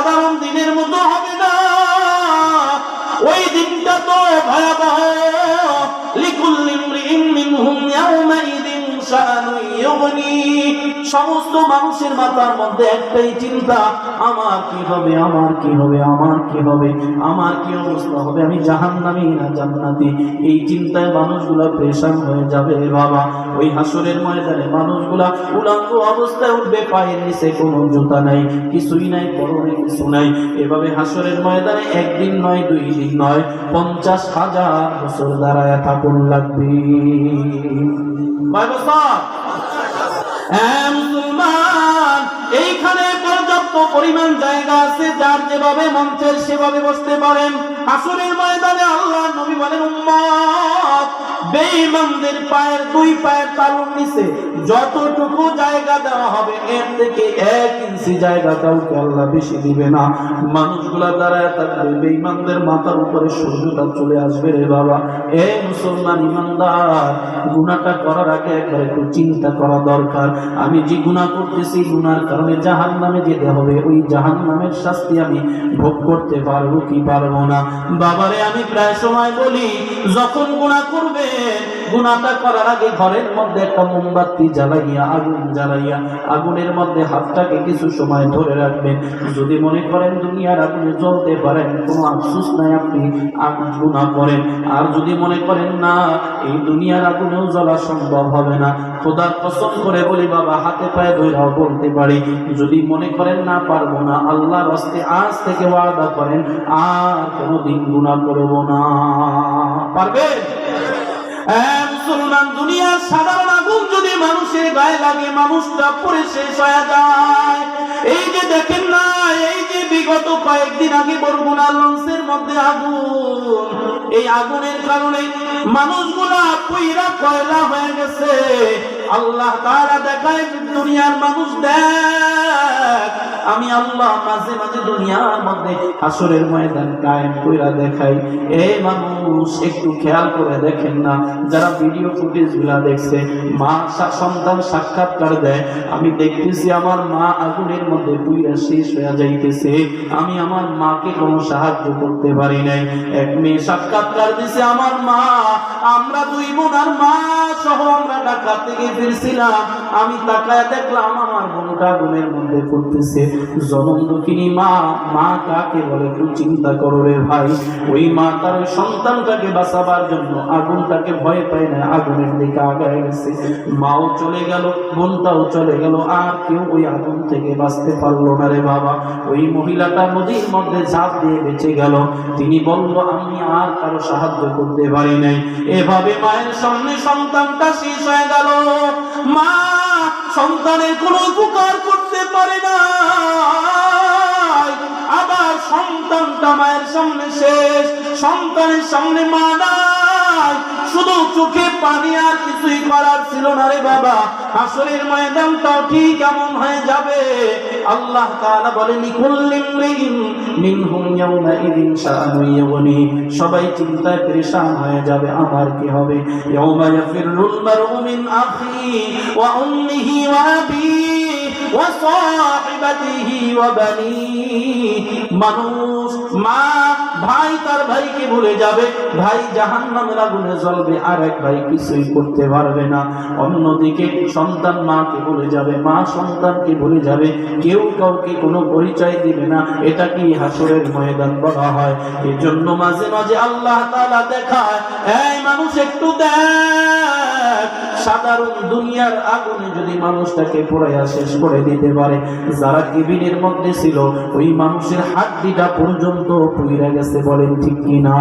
সাধারণ দিনের মতো হবে না। ওই দিনটা তো ভয়াবহ। সমস্ত মানুষের মাথার মধ্যে একটাই চিন্তা, আমার কি হবে, আমার কি হবে, আমার কি হবে, আমার কি অবস্থা হবে? আমি জাহান্নামী না জান্নাতি? এই চিন্তায় মানুষগুলা প্রেশান হয়ে যাবে বাবা। ওই হাসরের ময়দানে মানুষগুলা উলঙ্গ অবস্থায় উঠবে, পায়ের নিচে কোনো জুতা নাই, কিছুই নাই, পরনে কিছু নাই। এভাবে হাসরের ময়দানে একদিন নয়, দুই দিন নয়, পঞ্চাশ হাজার বছর দাঁড়ায় থাকুন লাগবে। না পরিমাণ জায়গা আছে, যার যেভাবে মঞ্চের সেভাবে বসতে পারেন। আসরের ময়দানে আল্লাহ নবী বলেন বেঈমানদের পায়ের দুই পায়ের তালুর নিচে যতটুকু জায়গা দেওয়া হবে, এর থেকে এক ইঞ্চি জায়গা কাউকে আল্লাহ বেশি দিবে না। মানুষগুলা দাঁড়ায় থাকবে বেঈমানদের মাথার উপরে সূর্যটা চলে আসবে রে বাবা। এ মুসলমান ইমানদার, গুনাহটা করার আগে একবার একটু চিন্তা করা দরকার। আমি যে গুনাহ করতেছি গুনার কারণে জাহান নামে যেতে হবে। ওই জাহান নামের শাস্তি আমি ভোগ করতে পারব কি পারব না? বাবারে, আমি প্রায় সময় বলি, যখন গুণা করবে গুনাহটা করার আগে ঘরের মধ্যে একটা মোমবাতি জ্বালাইয়া আগুন জ্বালাইয়া আগুনের মধ্যে হাতটাকে কিছু সময় ধরে রাখবেন। যদি মনে করেন দুনিয়ার আগুনে জ্বলতে পারেন কোনো আফসুস নাই আপনি আগুন গুনাহ করেন। আর যদি মনে করেন না এই দুনিয়ার আগুনেও জ্বলা সম্ভব হবে না। খোদার কসম করে বলি বাবা হাতে পায়ে ধৈরাও বলতে পারি। যদি মনে করেন না পারব না আল্লাহর হস্তে আজ থেকে ওয়াদা করেন আর কোনোদিন গুনাহ করব না। পারবেন? হ্যাঁ, মুসলমান দুনিয়ার সাধারণ আগুন যদি মানুষের গায়ে লাগে, মানুষটা পরে শেষ হয়ে যায়। এই যে দেখেন না, এই যে বিগত কয়েকদিন আগে বরগুনা লঞ্চের মধ্যে আগুন। এই আগুনের কারণে মানুষগুলা পুইরা কয়লা হয়ে গেছে। আল্লাহ তারা দেখায়, দুনিয়ার মানুষ দেখ। আমি আল্লাহ মাঝে মাঝে দুনিয়ার মধ্যে আসরের ময়দান কায়েম কইরা দেখাই। এই মানুষ, একটু খেয়াল করে দেখেন না, যারা ভিডিও ফুটেজগুলা দেখছে, মা সন্তান সাক্ষাৎকার দেয়, আমি দেখতেছি আমার মা আগুনের মধ্যে পুইরা শেষ হয়ে যাইতেছে। আমি আমার মাকে কোনো সাহায্য করতে পারি নাই। এক মেয়ে সাক্ষাৎকার দিছে আমার মা, আমরা দুই বোন আর মা সহ আমরা ঢাকা থেকে ফিরছিলাম। আমি তাকায় দেখলাম আমার বোনটা আগুনের মধ্যে পড়তেছে। জনম দুঃখিনী মা মা কাকে বলে, একটু চিন্তা করো রে ভাই। ওই মা তার সন্তানটাকে বাঁচাবার জন্য আগুনটাকে ভয় পায় না, আগুনের দিকে আগায় গেছে। মাও চলে গেল, বোনটাও চলে গেল, আর কেউ ওই আগুন থেকে বাঁচতে পারল না রে বাবা। ওই মহিলাটা নদীর মধ্যে ঝাঁপ দিয়ে বেঁচে গেল। তিনি বলল, আমি আর কারও সাহায্য করতে পারি নাই। এভাবে মায়ের সামনে সন্তানটা শেষ হয়ে গেল। মা সন্তানের কোনো উপকার করতে পারে না। সন্তানটা মায়ের সামনে শেষ, সন্তানের সামনে মা নাই। শুধু চোখে পানি আর কিছুই করার ছিল না রে বাবা। আসরের ময়দানটাও ঠিক এমন হয়ে যাবে। আল্লাহ তাআলা বলেন কুল্লিম রিম মিনহুম ইয়াউমাইদিন শাআনু ইয়াগনি। সবাই চিন্তায় পরেশান হয়ে যাবে, আমার কি হবে? ইয়াউমা ইয়াফিরুল মারউ মিন আখি ওয়া উম্মিহি ওয়া আবিহি। মানুষ, মা, ভাই তার ভাইকে ভুলে যাবে। ভাই জাহান্নামের আগুনে জ্বলবে, আর এক ভাই কিছুই করতে পারবে না। অন্যদিকে সন্তান মাকে ভুলে যাবে, মা সন্তানকে ভুলে যাবে। কেউ কাউকে কোনো পরিচয় দিবে না। এটা কি হাসরের ময়দান বলা হয়? এই জন্য মাঝে মাঝে আল্লাহ তাআলা দেখায়, এই মানুষ, একটু দেখ। সাধারণ দুনিয়ার আগুনে যদি মানুষটাকে পোড়াইয়া শেষ করে দিতে পারে, যারা কেবিনের মধ্যে ছিল, ওই মানুষের হাড্ডিটা পর্যন্ত পুইরা গেছে বলেন ঠিক কিনা?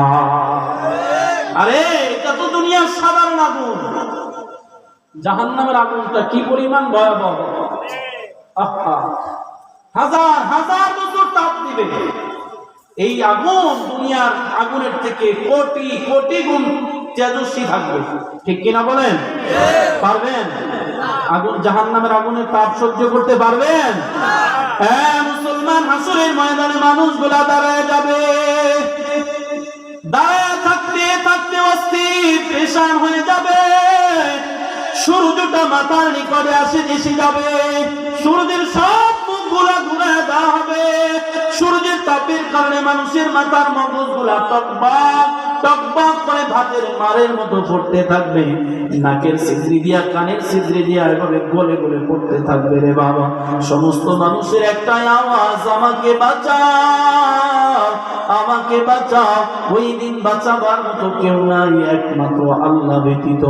আরে, এটা তো দুনিয়ার সাধারণ আগুন। জাহান্নামের আগুনটা কি পরিমাণ ভয়াবহ? হাজার হাজার বছর তাপ দিবে। এই আগুন দুনিয়ার আগুনের থেকে কোটি কোটি গুণ তেজস্বী থাকবে। ঠিক কিনা বলেন? পারবেন? আগুন জাহান নামের আগুনের তাপ সহ্য করতে পারবেন? হ্যাঁ মুসলমান হাসুরের ময়দানে মানুষগুলা দাঁড়ায় যাবে। দাঁড়ায় থাকতে থাকতে অস্থির, পেশান হয়ে যাবে। সূর্যটা মাথার নিকটে আসে, এসে যাবে। সূর্যের সব মুখগুলা ঘুরে দেওয়া হবে। সূর্য তাপের কারণে মানুষের মাথার মগজগুলা টকবাক টকবাক করে ভাতের মারের মতো পড়তে থাকবে। নাকের সিদ্রি দিয়া, কানের সিদ্রি দিয়া এভাবে গলে গলে পড়তে থাকবে রে বাবা। সমস্ত মানুষের একটাই আওয়াজ, আমাকে বাঁচাও। আমাকে বাঁচাও। ওই দিন বাঁচাবার মতো কেউ নাই, একমাত্র আল্লাহ ব্যতীত।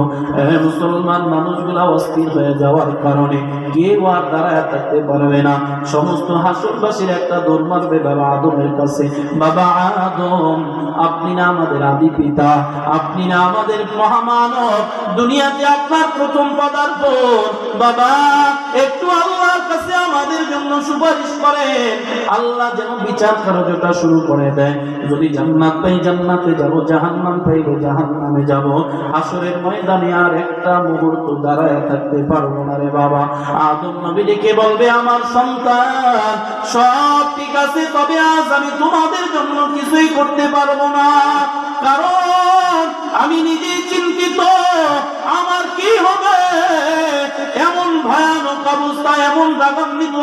মুসলমান মানুষগুলা অস্থির হয়ে যাওয়ার কারণে কেউ আর দাঁড়ায় থাকতে পারবে না। সমস্ত হাসরবাসীর একটা দৌড় মারবে বাবা আদমের কাছে। বাবা আদম, আপনি না আমাদের আদি পিতা, আপনি না আমাদের মহামানব। দুনিয়াতে আপনার প্রথম পদার্পণ বাবা, একটু আল্লাহর কাছে আমাদের জন্য সুপারিশ আল্লাহ যেন বিচার কার্যটা শুরু করে দেয়। যদি জান্নাত পাই জান্নাতে যাব, জাহান্নাম জাহান্নামে যাব। আসরের ময়দানে আর একটা মুহূর্ত দাঁড়ায় থাকতে পারব না রে বাবা। আদম বলবে, আমার সন্তান, সব ঠিক আছে, তবে আজ আমি তোমাদের জন্য কিছুই করতে পারব না। কারণ আমি নিজেই চিন্তিত। আমার কি হবে? এমন এমন রাগান্বিত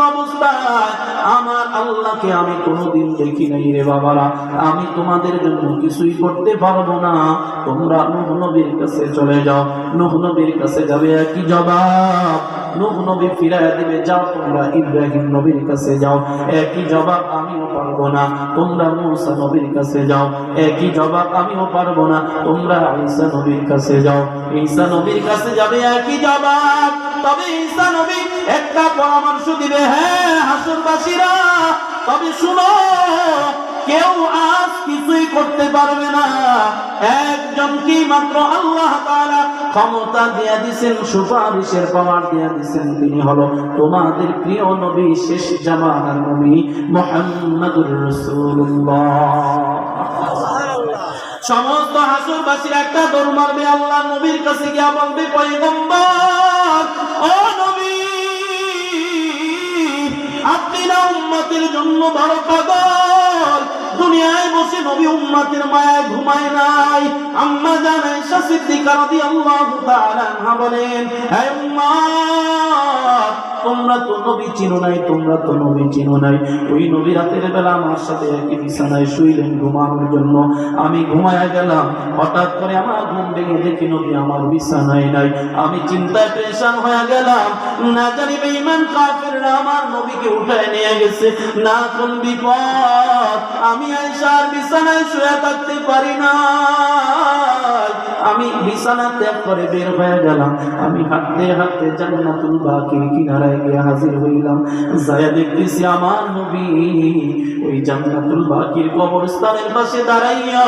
আমার আল্লাহকে আমি কোনোদিন দেখি নাই রে বাবারা। আমি তোমাদের জন্য কিছুই করতে পারব না। তোমরা নূহ নবীর কাছে চলে যাও। নূহ নবীর কাছে যাবে একই জবাব। নূহ নবী ফিরায় দেবে, যাও তোমরা ইব্রাহিম নবীর কাছে যাও। একই জবাব, আমিও পারব না। তোমরা মূসা নবীর কাছে যাও। একই জবাব আমিও পারব না। তোমরা ঈসা নবীর কাছে যাও। ঈসা নবীর কাছে যাবে একই জবাব। তবে ঈসা নবী একটা পরামর্শ দিবে হ্যাঁ হাসুরবাসীরা, তবে শুনো, কেউ আজ কিছুই করতে পারবে না। একজনকেই মাত্র আল্লাহ তাআলা ক্ষমতা দিয়া দিছেন, সুপারিশের পাওয়ার দিয়া দিছেন তিনি হলো তোমাদের প্রিয় নবী, শেষ জামানার নবী মুহাম্মদুর রাসূলুল্লাহ। সমস্ত হাসুরবাসীর একটা দৌড় মারবে, আল্লাহ নবীর কাছে গিয়া বলবে, পয়গম্বর, ও নবী, আপনি না উম্মতের জন্য বড় পাগল দুনিয়ায় বসে নবী উম্মাতের মায়ায় ঘুমায় নাই। আম্মা জানাই সিদ্দিকা রাদিয়াল্লাহু তাআলা বলেন, হে উম্মত তোমরা তো নবী চিনো নাই, তোমরা তো নবী চিনো নাই। ওই নবী রাতের বেলা আমার সাথে একই বিছানায় শুইলেন ঘুমানোর জন্য। আমি ঘুমায়া গেলাম, হঠাৎ করে আমার ঘুম ভেঙে দেখি নবী আমার বিছানায় নাই। আমি চিন্তায় পেরেশান হয়ে গেলাম। না জানি বেঈমান কাফেররা আমার নবীকে উঠায় নিয়ে গেছে, না কোন বিপদ। আমি আয়েশার বিছানায় শুয়ে থাকতে পারি না। বিছানা ত্যাগ করে বের হয়ে গেলাম। আমি হাঁটতে হাঁটতে জান্নাতুল বাকির কিনারায় গিয়ে হাজির হইলাম। যায়া দেখতেছি আমার নবী ওই জান্নাতুল বাকির কবরস্থানের পাশে দাঁড়াইয়া